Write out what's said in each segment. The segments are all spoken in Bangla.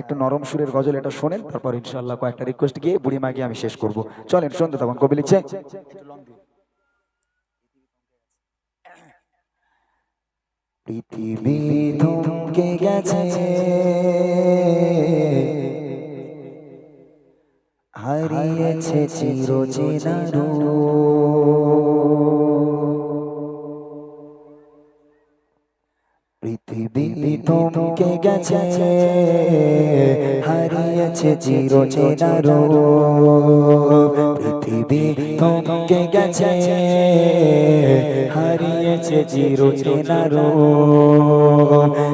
একটু নরম সুরের গজল এটা শোনেন, তারপর ইনশাল্লাহ কয়েকটা রিকোয়েস্ট গিয়ে বুড়ি মা গিয়ে আমি শেষ করব। চলেন, শুনতে তখন কবি লিখছে। পৃথিবী থমকে গেছে, হারিয়েছে চিরচেনা পৃথিবী থমকে গেছে হারিয়েছে চিরচেনা পৃথিবী থমকে গেছে, হারিয়েছে চিরচেনা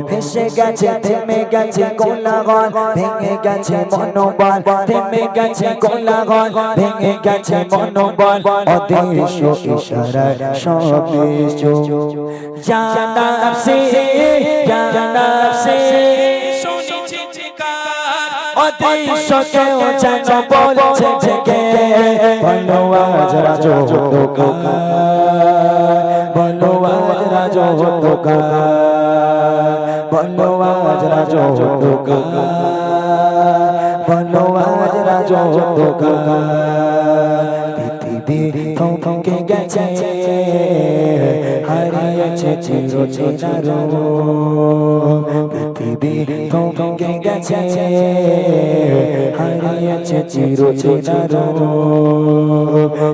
ভেসে গেছে, থেমে গেছে কোলাহল, ভেঙে গেছে মনোবল, থেমে গেছে কোলাহল, ভেঙে গেছে মনোবল, অদৃশ্য ইশারায় সব জানা সে জানা সে। অদৃশ্য কেউ যেন বলছে জেগে। বলো আজ রাজ বলো আজ রাজ বলো আজ রাজ বলো আজ রাজ হতো পৃথিবী থমকে গেছে হারিয়েছে চিরচেনা পৃথিবী থমকে গেছে হারিয়েছে চিরচেনা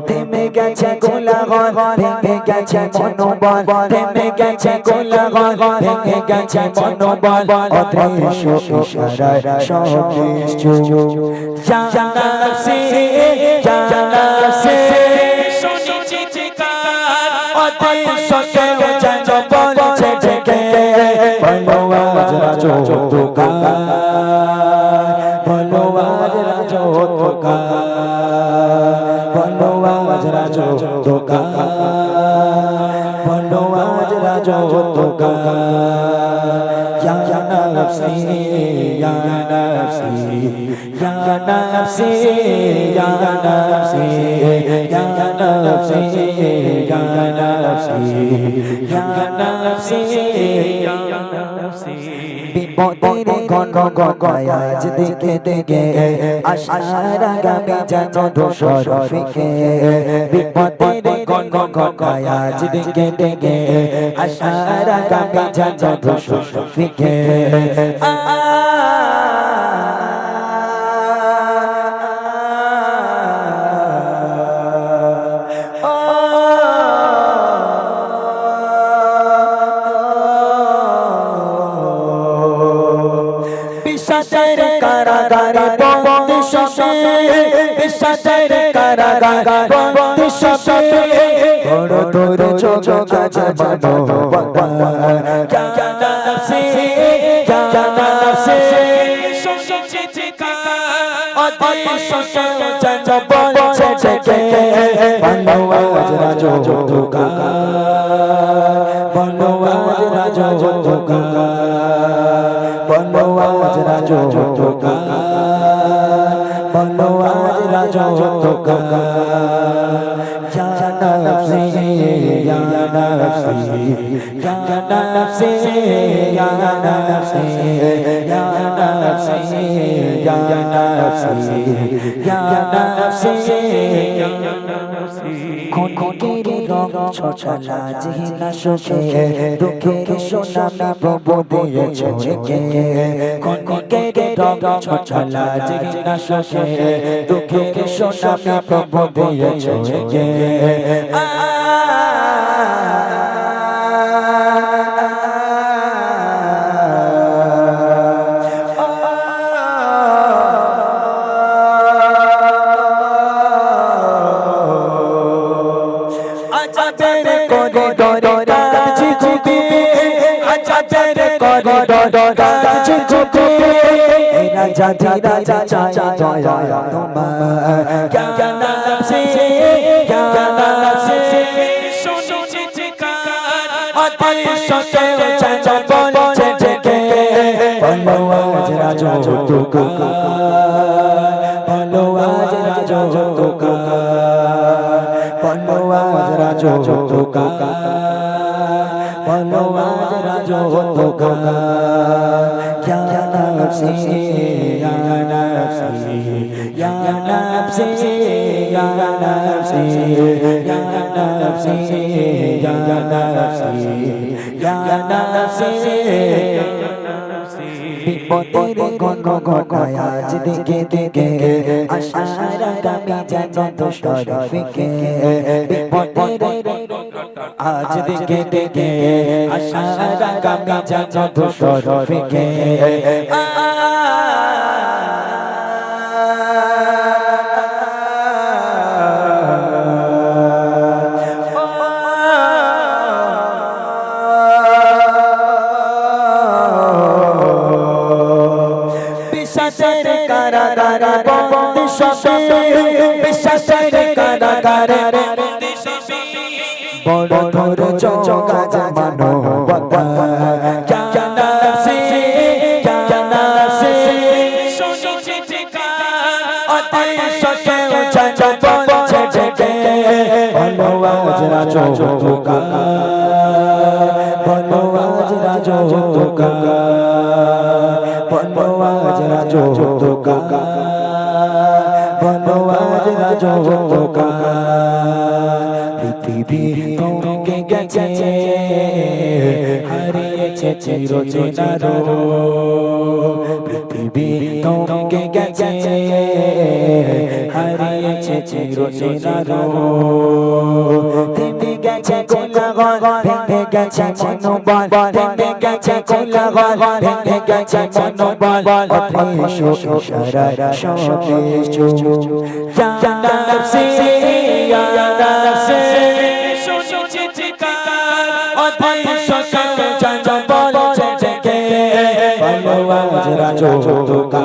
থেমে গেছে কোলাহল ভেঙে গেছে মনোবল থেমে গেছে কোলাহল ভেঙে গেছে মনোবল অদৃশ্য ইশারায় সব কিছু জানা সে ya nafsi ya nafsi ya nafsi ya nafsi ya nafsi ya nafsi ya nafsi ya nafsi বিপদের ঘন আজ দেখে দেখে ফিকে আজ দেখে দেখে ফিকে বিষাদের কারাগারে বন্দি সবে বিষাদের কারাগারে বন্দি সবে। বড় তোর চোখ কাজা বাবা অদৃশ্য কেউ যেন বলছে ডেকে সে জানা সে জানা সে খুনের রং ছছলা জিনা সুখে দুঃখের সোনামে প্রভু দিয়েছ কে খুনের রং ছছলা জিনা সুখে দুঃখের সোনামে প্রভু দিয়েছ কে আজাদের আজাদের করিডোরে কাঁদছি খুবই রাজা ধী রাজা চাই দয়া তোমার জ্ঞান সে জ্ঞান সে শুনেছি চিকার অদৃশ্য কেউ বলছে ডেকে বলো আজ রাজ হতো বলো আজ রাজ হতো বলো আজ রাজ হতো রাজ হতো Ya nafsi ya nafsi ya nafsi ya nafsi ya nafsi ya nafsi ya nafsi বিপদের কোন ঘটনায় আজ দিকে দেখে আশার আগামী যেন দোষর ফিকে। বিপদের আজ দিকে দেখে আশার আগামী যেন দোষর ফিকে। বিশ্বাসের বন্দি সবে বিশ্বাসের কারাগারে। বড় ধৈর্য কাজ মানবতা জ্ঞানাসি জ্ঞানাসি শুনেছি চিৎকার অতি সকে উঠে বলছে ডেকে। বলো আজ রাজো তোকা বলো আজ রাজো তোকা বলো আজ রাজো তোকা বলো আজ রাজো তোকা পৃথিবী থমকে গেছে হারিয়েছে চিরচেনারো পৃথিবী থমকে গেছে হারিয়েছে চিরচেনারো গেছে কোলাগল ভেঙে গেছে মনোবল থেমে গেছে কোলাগল ভেঙে গেছে মনোবল অথেশ ইশারা সন্দেশ ইয়া নাফসি ইয়া নাফসি শুনেছি চিৎকার অথেশ ডেকে বলো রাজো তোকা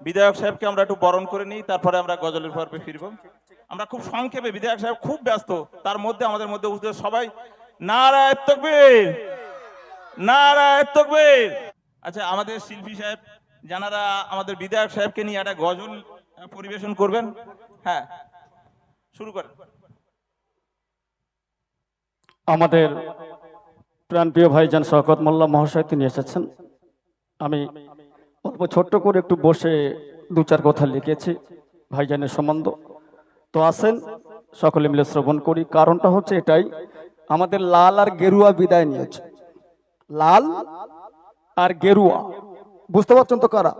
বিধায়ক সাহেবকে আমরা একটু বরণ করে নিই, তারপরে আমরা গজলের পর্বে ফিরব। আমরা খুব সংক্ষেপে বিধায়ক সাহেব খুব ব্যস্ত, তার মধ্যে আমাদের মধ্যে উপস্থিত সবাই। নারায় তকবীর! নারায় তকবীর! আচ্ছা আমাদের শিল্পী সাহেব যারা আমাদের বিধায়ক সাহেবকে নিয়ে একটা গজল পরিবেশন করবেন? হ্যাঁ শুরু করেন। আমাদের প্রাণপ্রিয় ভাইজান শওকত মোল্লা মহাশয়, তিনি এসেছেন। আমি অল্প ছোট্ট করে একটু বসে দু চার কথা লিখেছি, ভাইজানের সম্বন্ধ। তো আসেন, সকলে মিলে শ্রবণ করি। কারণটা হচ্ছে এটাই, আমাদের লাল আর গেরুয়া বিদায় নিয়েছে। লাল আর গেরুয়া, বুঝতে পারছেন তো কারা?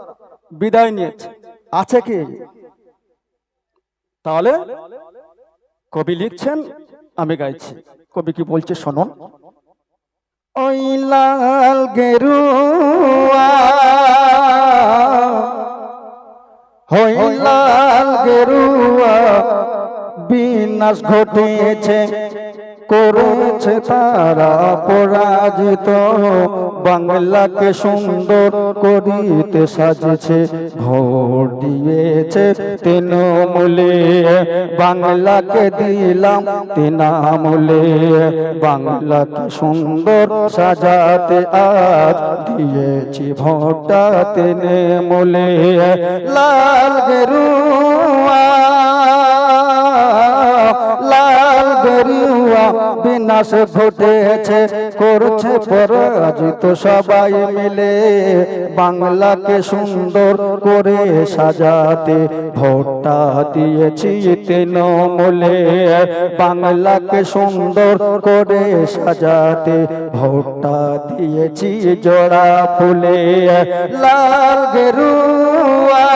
বিদায় নিয়েছে। আছে কি? তাহলে কবি লিখছেন, আমি গাইছি। কবি কি বলছে শোনন ওই লাল গেরুয়া হই লাল গেরুয়া বিনাশ ঘটিয়েছে করেছে তারা পরাজিত। বাংলাকে সুন্দর করিতে সাজেছে, ভোট দিয়েছে তৃণমূলে। বাংলাকে দিলাম তৃণমূলে। বাংলাকে সুন্দর সাজাতে আজ দিয়েছি ভোটটা তৃণমূলে। লাল গেরুয়া বিনাশ ঘটেছে, করছে পরাজিত সবাই মিলে। বাংলাকে সুন্দর করে সাজাতে ভোটটা দিয়েছি তৃণমূলে। বাংলাকে সুন্দর করে সাজাতে ভোটটা দিয়েছি জোড়া ফুলে। লাল গেরুয়া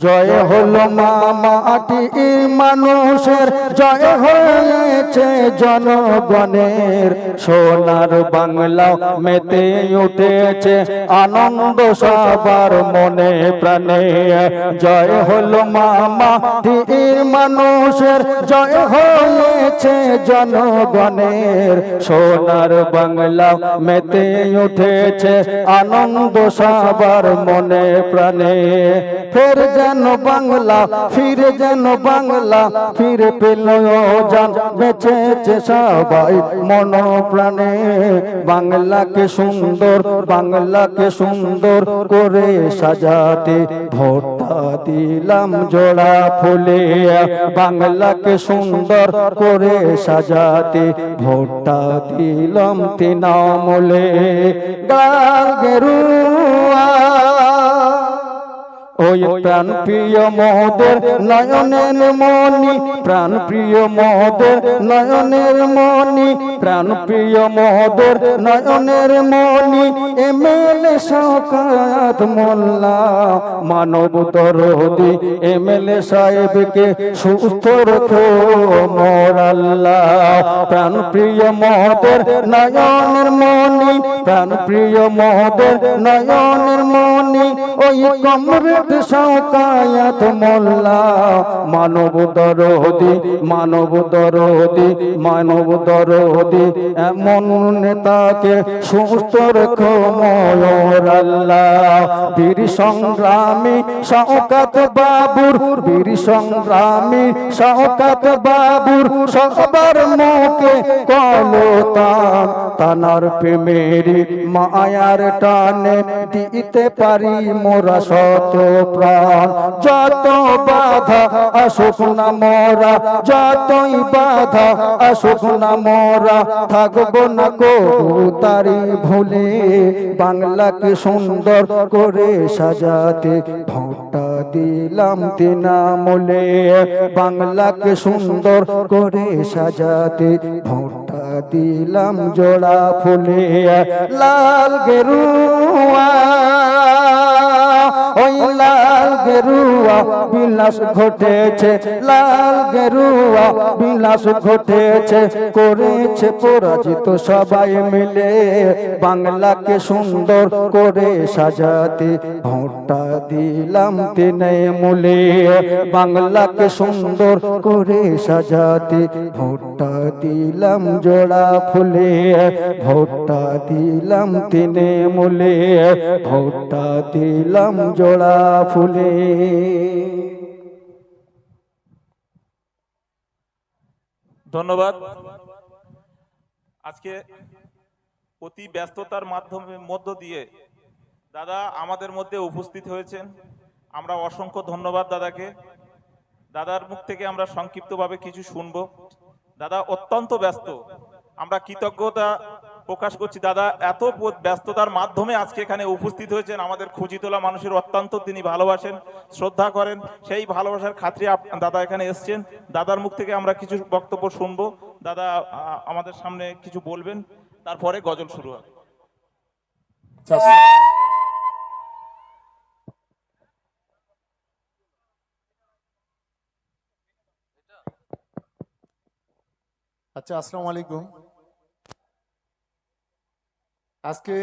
জয় হলো মাটি মানুষের জয় হয়েছে জনগণের। সোনার বাংলা মেতে উঠেছে আনন্দ সবার মনে প্রাণে। জয় হলো মাটি মানুষের জয় হয়েছে জনগণের। সোনার বাংলা মেতে উঠেছে আনন্দ সবার মনে প্রাণে। ফের যেন বাংলা, ফিরে যেন বাংলা, ফিরে পেল জান বেঁচেছে সবাই মন প্রাণে বাংলাকে সুন্দর বাংলাকে সুন্দর করে সাজাতে ভোটটা দিলাম জোড়া ফুলে। বাংলাকে সুন্দর করে সাজাতে ভোটটা দিলাম তৃণমূলে গাল গেরুয়া ওই প্রাণ প্রিয় মহোদর নয়নের মনি প্রাণ প্রিয় মহোদর নয়নের মনি প্রাণ প্রিয় মহোদর নয়নের মনি এমএলএ শওকাত মোল্লা মানব দরদি এমএলএ সাহেবকে সুস্থ রেখো মোর আল্লাহ প্রাণ প্রিয় মহোদর নয়নের মনি প্রাণ প্রিয় মহোদর নয়নের মনি ওই কমরেড শওকায়াত মোল্লা, মানব দরদি মানব দরদি মানব দরদি, এমন নেতাকে সুস্থ রেখো ময়ূর আল্লাহ বীর সংগ্রামী শওকাত বাবুর, বীর সংগ্রামী শওকাত বাবুর, সবার মুখে কলতাম তানার প্রেমেরি মায়ার টানে দিতে পারি মোরা শত প্রাণ। যত বাধা আসুক না মোরা, যতই বাধা না থাকব না ভুলে। বাংলাকে সুন্দর করে সাজাতে ভোটটা দিলাম তৃণমূলে। বাংলাকে সুন্দর করে সাজাতে ভোটটা দিলাম জোড়া ফুলে। লাল গেরুয়া লাল গেরুয়া বিলাস ঘটেছে, লাল গেরুয়া বিলাস ঘটেছে, করেছে পরাজিত সবাই মিলে। বাংলাকে সুন্দর করে সাজাতে ভোটটা দিলাম তিনে মূলে। বাংলাকে সুন্দর করে সাজাতে ভোটটা দিলাম জোড়া ফুলে। ভোটটা দিলাম তিনে মূলে, ভোটটা দিলাম জোড়া ফুলে। ধন্যবাদ। আজকে অতি ব্যস্ততার মাধ্যমে মধ্য দিয়ে দাদা আমাদের মধ্যে উপস্থিত হয়েছেন। আমরা অসংখ্য ধন্যবাদ দাদাকে। দাদার মুখ থেকে আমরা সংক্ষিপ্তভাবে কিছু শুনব। দাদা অত্যন্ত ব্যস্ত। আমরা কৃতজ্ঞতা প্রকাশ করছি, দাদা, এত ব্যস্ততার মাধ্যমে আজকে এখানে উপস্থিত হয়েছেন। আমাদের খুঁজি তোলা মানুষের অত্যন্ত তিনি ভালোবাসেন, শ্রদ্ধা করেন। সেই ভালোবাসার খাতিরে দাদা এখানে এসছেন। দাদার মুখ থেকে আমরা কিছু বক্তব্য শুনব। দাদা আমাদের সামনে কিছু বলবেন। তারপরে গজল শুরু হবে। আচ্ছা আসসালামু আলাইকুম। আজকে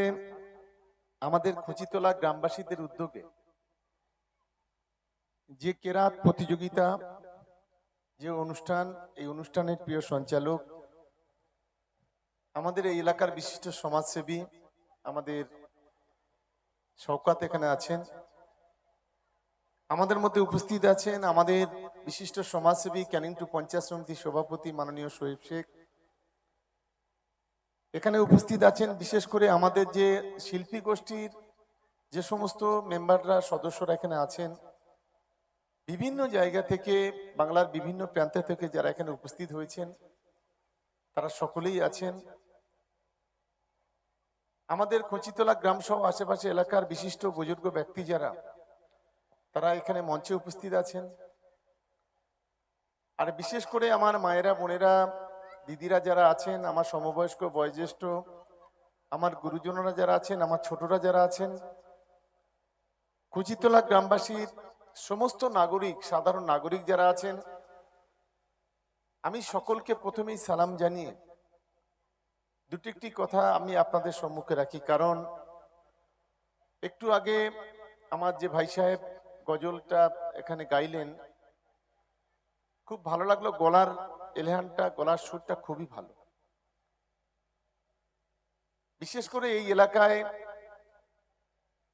আমাদের খুচিতলা গ্রামবাসীদের উদ্যোগে যে কেরাত প্রতিযোগিতা, যে অনুষ্ঠান, এই অনুষ্ঠানের প্রিয় সঞ্চালক, আমাদের এই এলাকার বিশিষ্ট সমাজসেবী, আমাদের শওকাত এখানে আছেন। আমাদের মধ্যে উপস্থিত আছেন আমাদের বিশিষ্ট সমাজসেবী ক্যানিং টু পঞ্চায়েত সমিতির সভাপতি মাননীয় শহীদ শেখ এখানে উপস্থিত আছেন বিশেষ করে আমাদের যে শিল্পী গোষ্ঠীর যে সমস্ত মেম্বাররা, সদস্যরা এখানে আছেন, বিভিন্ন জায়গা থেকে, বাংলার বিভিন্ন প্রান্ত থেকে যারা এখানে উপস্থিত হয়েছেন, তারা সকলেই আছেন। আমাদের খচিতলা গ্রাম সহ আশেপাশে এলাকার বিশিষ্ট বুজুর্গ ব্যক্তি যারা, তারা এখানে মঞ্চে উপস্থিত আছেন। আর বিশেষ করে আমার মায়েরা, বোনেরা দিদিরা যারা আছেন, আমার সমবয়স্ক, বয়োজ্যেষ্ঠ, আমার গুরুজনরা যারা আছেন, আমার ছোটরা যারা আছেন, কুচিতলা গ্রামবাসীর সমস্ত নাগরিক, সাধারণ নাগরিক যারা আছেন, আমি সকলকে প্রথমেই সালাম জানিয়ে দুটি একটি কথা আমি আপনাদের সম্মুখে রাখি। কারণ একটু আগে আমার যে ভাই সাহেব গজলটা এখানে গাইলেন খুব ভালো লাগল, গলার এলেহানটা, গলার সুরটা খুবই ভালো। বিশেষ করে এই এলাকায়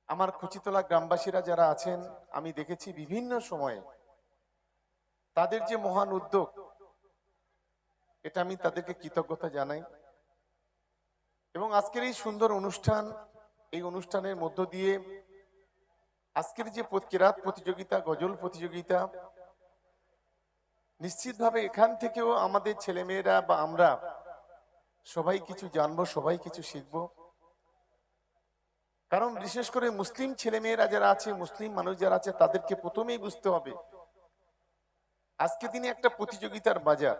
আমার খুচিতলা গ্রামবাসীরা যারা আছেন, আমি দেখেছি বিভিন্ন সময়ে তাদের যে মহান উদ্যোগ, এটা আমি তাদেরকে কৃতজ্ঞতা জানাই। এবং আজকের এই সুন্দর অনুষ্ঠান, এই অনুষ্ঠানের মধ্য দিয়ে আজকের যে কেরাত প্রতিযোগিতা, গজল প্রতিযোগিতা নিশ্চিতভাবে এখান থেকেও আমাদের ছেলেমেয়েরা বা আমরা সবাই কিছু জানব, সবাই কিছু শিখব। কারণ বিশেষ করে মুসলিম ছেলেমেয়েরা যারা আছে, মুসলিম মানুষ যারা আছে, তাদেরকে প্রথমেই বুঝতে হবে, আজকে দিনে একটা প্রতিযোগিতার বাজার।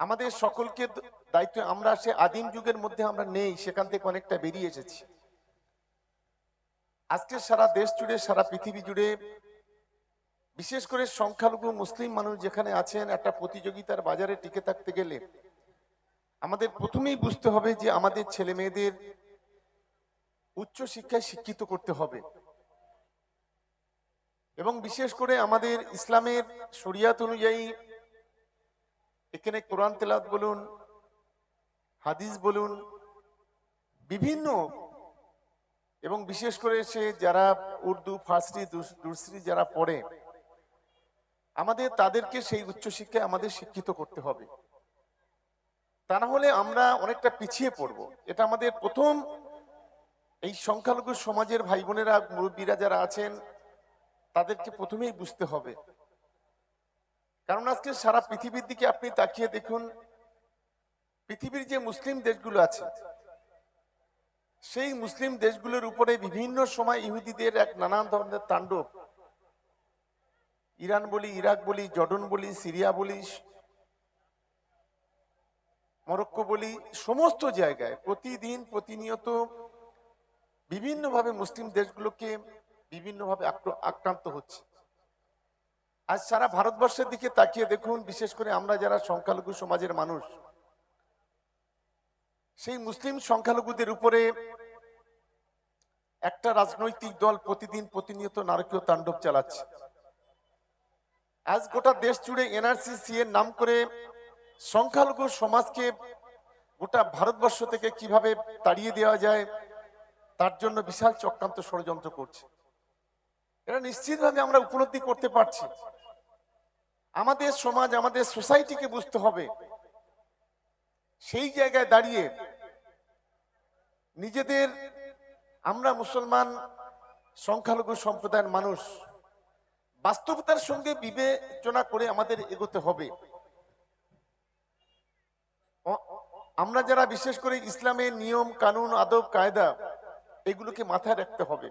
আমাদের সকলকে দায়িত্ব, আমরা সে আদিম যুগের মধ্যে আমরা নেই, সেখান থেকে অনেকটা বেরিয়ে এসেছি। আজকে সারা দেশ জুড়ে, সারা পৃথিবী জুড়ে বিশেষ করে সংখ্যালঘু মুসলিম মানুষ যেখানে আছেন, একটা প্রতিযোগিতার বাজারে টিকে থাকতে গেলে আমাদের প্রথমেই বুঝতে হবে যে আমাদের ছেলে মেয়েদের উচ্চ শিক্ষায় শিক্ষিত করতে হবে। এবং বিশেষ করে আমাদের ইসলামের শরিয়াত অনুযায়ী এখানে কোরআন তেলাত বলুন, হাদিস বলুন, বিভিন্ন এবং বিশেষ করে সে যারা উর্দু, ফার্সি দুসরি যারা পড়ে আমাদের তাদেরকে সেই উচ্চশিক্ষায় আমাদের শিক্ষিত করতে হবে। তা না হলে আমরা অনেকটা পিছিয়ে পড়ব। এটা আমাদের প্রথম এই সংখ্যালঘু সমাজের ভাই বোনেরা মুরব্বীরা যারা আছেন, তাদেরকে প্রথমেই বুঝতে হবে। কারণ আজকে সারা পৃথিবীর দিকে আপনি তাকিয়ে দেখুন, পৃথিবীর যে মুসলিম দেশগুলো আছে, সেই মুসলিম দেশগুলোর উপরে বিভিন্ন সময় ইহুদিদের এক নানান ধরনের তাণ্ডব। ইরান বলি, ইরাক বলি, জর্ডন বলি, সিরিয়া বলি, মরক্কো বলি, সমস্ত জায়গায় প্রতিদিন প্রতিনিয়ত বিভিন্নভাবে মুসলিম দেশগুলোকে বিভিন্নভাবে আক্র- আক্রান্ত হচ্ছে। আজ সারা ভারতবর্ষের দিকে তাকিয়ে দেখুন, বিশেষ করে আমরা যারা সংখ্যালঘু সমাজের মানুষ, সেই মুসলিম সংখ্যালঘুদের উপরে একটা রাজনৈতিক দল প্রতিদিন প্রতিনিয়ত নারকীয় তাণ্ডব চালাচ্ছে। আজ গোটা দেশ জুড়ে এনআরসি সি এর নাম করে সংখ্যালঘু সমাজকে গোটা ভারতবর্ষ থেকে কীভাবে তাড়িয়ে দেওয়া যায়, তার জন্য বিশাল চক্রান্ত ষড়যন্ত্র করছে। এটা নিশ্চিতভাবে আমরা উপলব্ধি করতে পারছি। আমাদের সমাজ, আমাদের সোসাইটিকে বুঝতে হবে। সেই জায়গায় দাঁড়িয়ে নিজেদের, আমরা মুসলমান সংখ্যালঘু সম্প্রদায়ের মানুষ বাস্তবতার সঙ্গে বিবেচনা করে আমাদের এগোতে হবে। আমরা যারা বিশেষ করে ইসলামের নিয়ম, কানুন, আদব, কায়দা, এগুলোকে মাথায় রাখতে হবে।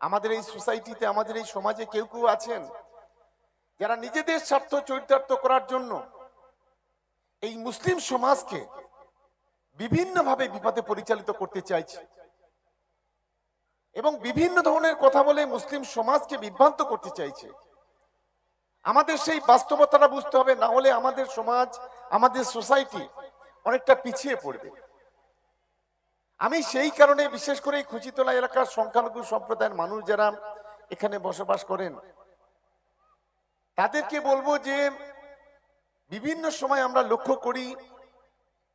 আমাদের এই সোসাইটিতে, আমাদের এই সমাজে কেউ কেউ আছেন যারা নিজেদের স্বার্থ চরিতার্থ করার জন্য এই মুসলিম সমাজকে বিভিন্নভাবে বিপদে পরিচালিত করতে চাইছে। এবং বিভিন্ন ধরনের কথা বলে মুসলিম সমাজকে বিভ্রান্ত করতে চাইছে। আমাদের সেই বাস্তবতাটা বুঝতে হবে, না হলে আমাদের সমাজ, আমাদের সোসাইটি অনেকটা পিছিয়ে পড়বে। আমি সেই কারণে বিশেষ করে খুচিতলা এলাকার সংখ্যালঘু সম্প্রদায়ের মানুষ যারা এখানে বসবাস করেন, তাদেরকে বলব যে বিভিন্ন সময় আমরা লক্ষ্য করি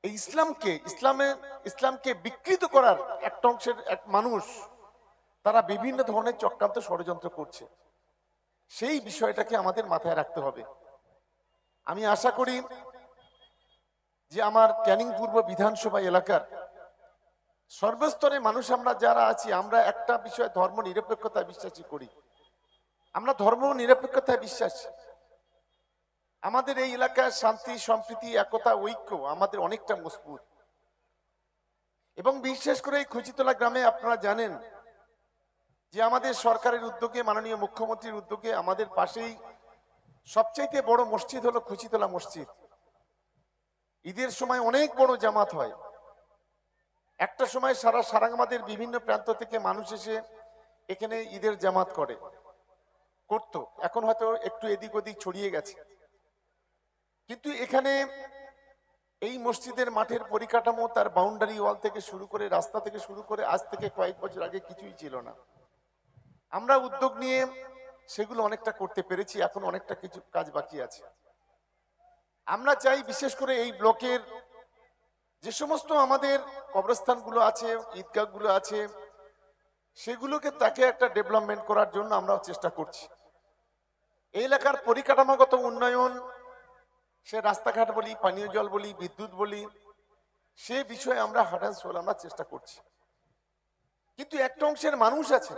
ইসলামকে, ইসলামে, ইসলামকে বিকৃত করার একটা অংশের এক মানুষ তারা বিভিন্ন ধরনের চক্রান্ত ষড়যন্ত্র করছে। সেই বিষয়টাকে আমাদের মাথায় রাখতে হবে। আমি আশা করি যে আমার ক্যানিং পূর্ব বিধানসভা এলাকার সর্বস্তরে মানুষ আমরা যারা আছি, আমরা একটা বিষয় ধর্ম নিরপেক্ষতায় বিশ্বাসী করি। আমরা ধর্ম নিরপেক্ষতায় বিশ্বাসী। আমাদের এই এলাকার শান্তি, সম্প্রীতি, একতা, ঐক্য আমাদের অনেকটা মজবুত। এবং বিশেষ করে এই খুচিতলা গ্রামে আপনারা জানেন যে আমাদের সরকারের উদ্যোগে, মাননীয় মুখ্যমন্ত্রীর উদ্যোগে আমাদের পাশেই সবচাইতে বড় মসজিদ হলো খুচিতলা মসজিদ। ঈদের সময় অনেক বড় জামাত হয়। একটা সময় সারা সারাঙ্গামাদের বিভিন্ন প্রান্ত থেকে মানুষ এসে এখানে ঈদের জামাত করে, করতো। এখন হয়তো একটু এদিক ওদিক ছড়িয়ে গেছে। কিন্তু এখানে এই মসজিদের মাঠের পরিকাঠামো, তার বাউন্ডারি ওয়াল থেকে শুরু করে, রাস্তা থেকে শুরু করে, আজ থেকে কয়েক বছর আগে কিছুই ছিল না। আমরা উদ্যোগ নিয়ে সেগুলো অনেকটা করতে পেরেছি, এখন অনেকটা কিছু কাজ বাকি আছে। আমরা চাই বিশেষ করে এই ব্লকের যে সমস্ত আমাদের কবরস্থানগুলো আছে, ঈদগাহগুলো আছে, সেগুলোকে তাকে একটা ডেভেলপমেন্ট করার জন্য আমরা চেষ্টা করছি। এই এলাকার পরিকাঠামোগত উন্নয়ন, সে রাস্তাঘাট বলি, পানীয় জল বলি, বিদ্যুৎ বলি, সে বিষয়ে আমরা হাঁটান সোল আমরা চেষ্টা করছি। কিন্তু একটা অংশের মানুষ আছে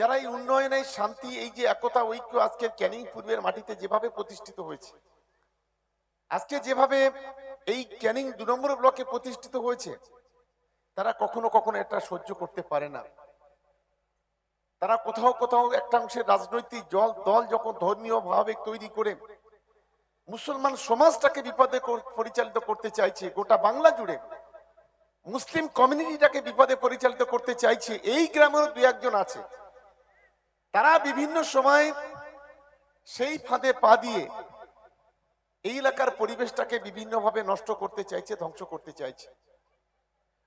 যারা এই উন্নয়নের শান্তি, এই যে একতা, ঐক্য আজকে ক্যানিং পূর্বের মাটিতে যেভাবে প্রতিষ্ঠিত হয়েছে, আজকে যেভাবে এই ক্যানিং দু নম্বর ব্লকে প্রতিষ্ঠিত হয়েছে, তারা কখনো কখনো এটা সহ্য করতে পারে না। তারা কোথাও কোথাও একটা অংশের রাজনৈতিক জল, দল যখন ধর্মীয় ভাবে তৈরি করে, মুসলমান সমাজটাকে বিপদে পরিচালিত করতে চাইছে, গোটা বাংলা জুড়ে মুসলিম কমিউনিটিটাকে বিপদে পরিচালিত করতে চাইছে, এই গ্রামেও দু একজন আছে। তারা বিভিন্ন সময় সেই ফাঁদে পা দিয়ে এই এলাকার পরিবেশটাকে বিভিন্নভাবে নষ্ট করতে চাইছে, ধ্বংস করতে চাইছে।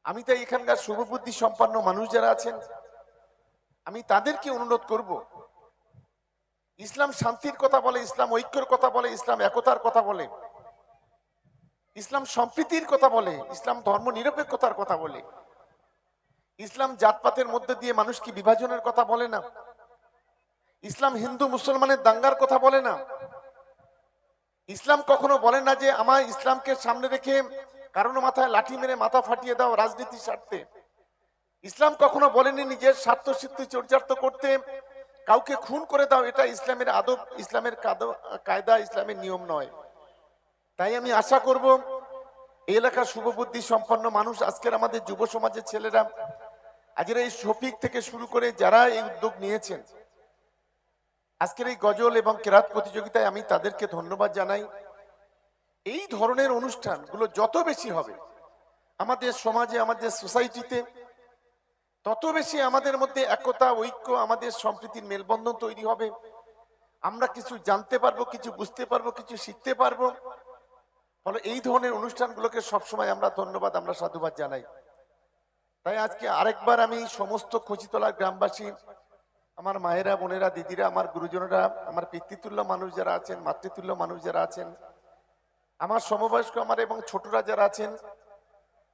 আমি তাই এখানকার শুভবুদ্ধি সম্পন্ন মানুষ যারা আছেন, আমি তাদেরকে অনুরোধ করব, ইসলাম শান্তির কথা বলে, ইসলাম ঐক্যর কথা বলে, ইসলাম একতার কথা বলে, ইসলাম সম্প্রীতির কথা বলে, ইসলাম ধর্ম নিরপেক্ষতার কথা বলে, ইসলাম জাতপাতের মধ্যে দিয়ে মানুষকে বিভাজনের কথা বলে না? ইসলাম হিন্দু মুসলমানের দাঙ্গার কথা বলে না। ইসলাম কখনো বলে না যে আমার ইসলামকে সামনে রেখে কারণ মাথায় লাঠি মেরে মাথা ফাটিয়ে দাও রাজনীতি স্বার্থে। ইসলাম কখনো বলেনি নিজের স্বার্থ সিদ্ধি চরিতার্থ করতে। কাউকে খুন করে দাও, এটা ইসলামের আদব, ইসলামের কায়দা, ইসলামের নিয়ম নয়। তাই আমি আশা করব, এই এলাকার শুভবুদ্ধি সম্পন্ন মানুষ, আজকের আমাদের যুব সমাজের ছেলেরা, আজকের এই শফিক থেকে শুরু করে যারা এই উদ্যোগ নিয়েছেন আজকের এই গজল এবং কেরাত প্রতিযোগিতায় আমি তাদেরকে ধন্যবাদ জানাই। এই ধরনের অনুষ্ঠানগুলো যত বেশি হবে, আমাদের সমাজে, আমাদের সোসাইটিতে, তত বেশি আমাদের মধ্যে একতা, ঐক্য, আমাদের সম্প্রীতির মেলবন্ধন তৈরি হবে। আমরা কিছু জানতে পারব, কিছু বুঝতে পারব, কিছু শিখতে পারব। ফলে এই ধরনের অনুষ্ঠানগুলোকে সবসময় আমরা ধন্যবাদ, আমরা সাধুবাদ জানাই। তাই আজকে আরেকবার আমি সমস্ত খচিতলা গ্রামবাসী আমার মায়েরা, বোনেরা, দিদিরা, আমার গুরুজনেরা, আমার পিতৃতুল্য মানুষ যারা আছেন, মাতৃতুল্য মানুষ যারা আছেন, আমার সমবয়স্ক আমার এবং ছোটরা যারা আছেন,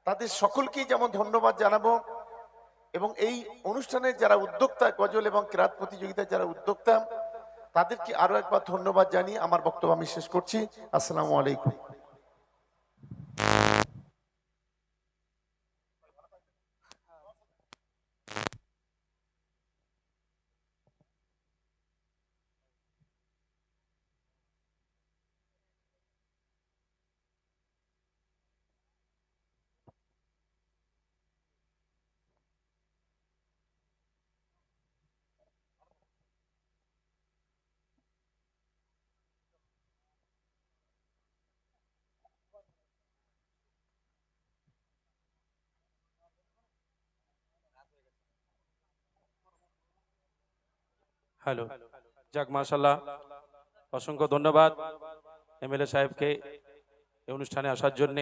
তাদের সকলকেই যেমন ধন্যবাদ জানাব। এবং এই অনুষ্ঠানের যারা উদ্যোক্তা, গজল এবং ক্রাত প্রতিযোগিতায় যারা উদ্যোক্তা, তাদেরকে আরও একবার ধন্যবাদ জানিয়ে আমার বক্তব্য আমি শেষ করছি। আসসালামু আলাইকুম। হ্যালো। যাক মাশাল্লাহ অসংখ্য ধন্যবাদ এমএলএ সাহেবকে এই অনুষ্ঠানে আসার জন্য।